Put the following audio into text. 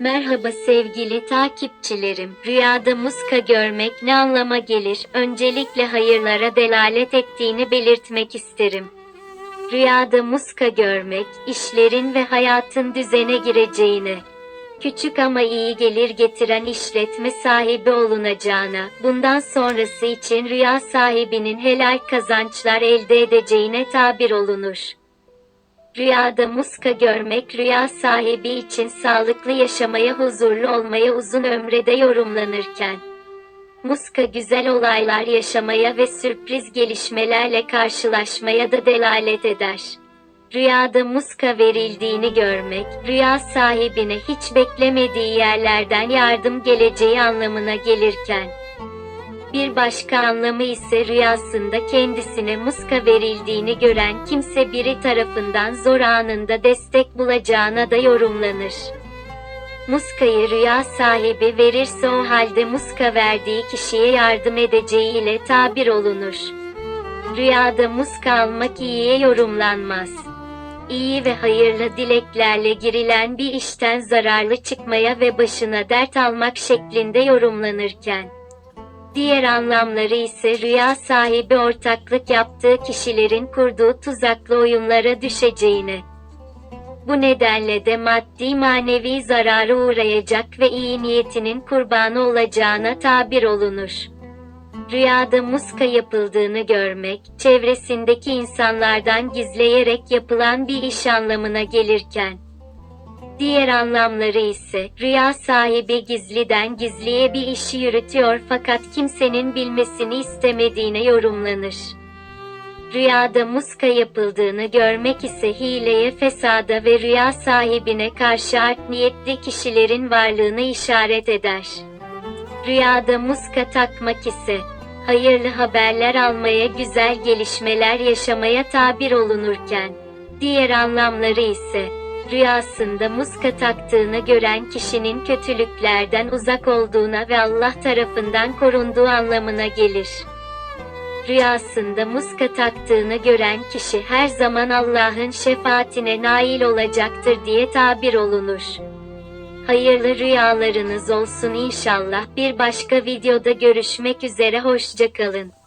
Merhaba sevgili takipçilerim. Rüyada muska görmek ne anlama gelir? Öncelikle hayırlara delalet ettiğini belirtmek isterim. Rüyada muska görmek, işlerin ve hayatın düzene gireceğini, küçük ama iyi gelir getiren işletme sahibi olunacağına, bundan sonrası için rüya sahibinin helal kazançlar elde edeceğine tabir olunur. Rüyada muska görmek rüya sahibi için sağlıklı yaşamaya, huzurlu olmaya, uzun ömrede yorumlanırken, muska güzel olaylar yaşamaya ve sürpriz gelişmelerle karşılaşmaya da delalet eder. Rüyada muska verildiğini görmek, rüya sahibine hiç beklemediği yerlerden yardım geleceği anlamına gelirken, bir başka anlamı ise rüyasında kendisine muska verildiğini gören kimse biri tarafından zor anında destek bulacağına da yorumlanır. Muskayı rüya sahibi verirse o halde muska verdiği kişiye yardım edeceği ile tabir olunur. Rüyada muska almak iyiye yorumlanmaz. İyi ve hayırlı dileklerle girilen bir işten zararlı çıkmaya ve başına dert almak şeklinde yorumlanırken, Diğer anlamları ise rüya sahibi ortaklık yaptığı kişilerin kurduğu tuzaklı oyunlara düşeceğini. Bu nedenle de maddi manevi zarara uğrayacak ve iyi niyetinin kurbanı olacağına tabir olunur. Rüyada muska yapıldığını görmek, çevresindeki insanlardan gizleyerek yapılan bir iş anlamına gelirken, Diğer anlamları ise rüya sahibi gizliden gizliye bir işi yürütüyor fakat kimsenin bilmesini istemediğine yorumlanır. Rüyada muska yapıldığını görmek ise hileye, fesada ve rüya sahibine karşı art niyetli kişilerin varlığını işaret eder. Rüyada muska takmak ise hayırlı haberler almaya, güzel gelişmeler yaşamaya tabir olunurken, diğer anlamları ise rüyasında muska taktığını gören kişinin kötülüklerden uzak olduğuna ve Allah tarafından korunduğu anlamına gelir. Rüyasında muska taktığını gören kişi her zaman Allah'ın şefaatine nail olacaktır diye tabir olunur. Hayırlı rüyalarınız olsun inşallah. Bir başka videoda görüşmek üzere hoşçakalın.